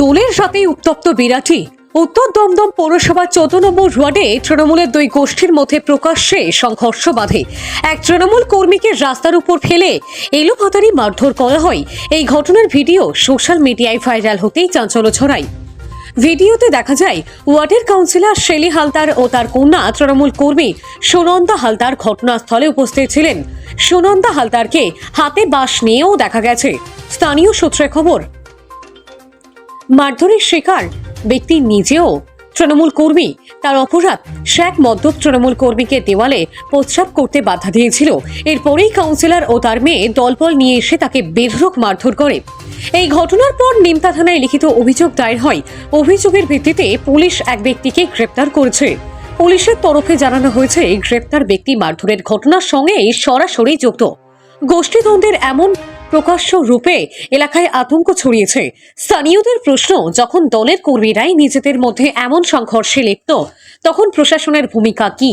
দোলের সাথে উত্তপ্ত বিরাটি, উত্তর দমদম পৌরসভা চোদ্দ নম্বর ওয়ার্ডে তৃণমূলের দুই গোষ্ঠীর মধ্যে প্রকাশ্যে সংঘর্ষ বাধে। এক তৃণমূল কর্মীকে রাস্তার উপর ফেলে এলোপাতারি মারধর করা হয়। এই ঘটনার ভিডিও সোশ্যাল মিডিয়ায় ভাইরাল হতেই চাঞ্চল্য ছড়ায়। ভিডিওতে দেখা যায়, ওয়ার্ডের কাউন্সিলর শেলি হালদার ও তার কন্যা তৃণমূল কর্মী সুনন্দা হালদার ঘটনাস্থলে উপস্থিত ছিলেন। সুনন্দা হালদারকে হাতে বাঁশ নিয়েও দেখা গেছে। স্থানীয় সূত্রে খবর, মারধরের শিকার ব্যক্তি নিজেও তৃণমূল কর্মী। তার অপরাধ এক মদ্যপ তৃণমূল কর্মীকে দেওয়ালে প্রস্রাব করতে বাধা দিয়েছিল। এরপরেই কাউন্সিলর ও তার মেয়ে দলবল নিয়ে এসে তাকে বেধরক মারধর করে। এই ঘটনার পর নিমতা থানায় লিখিত অভিযোগ দায়ের হয়। অভিযোগের ভিত্তিতে পুলিশ এক ব্যক্তিকে গ্রেপ্তার করেছে। পুলিশের তরফে জানানো হয়েছে গ্রেপ্তার ব্যক্তি মারধরের ঘটনার সঙ্গে সরাসরি যুক্ত। গোষ্ঠীদ্বন্দ্বের এমন প্রকাশ্য রূপে এলাকায় আতঙ্ক ছড়িয়েছে। স্থানীয়দের প্রশ্ন, যখন দলের কর্মীরাই নিজেদের মধ্যে এমন সংঘর্ষে লিপ্ত, তখন প্রশাসনের ভূমিকা কি?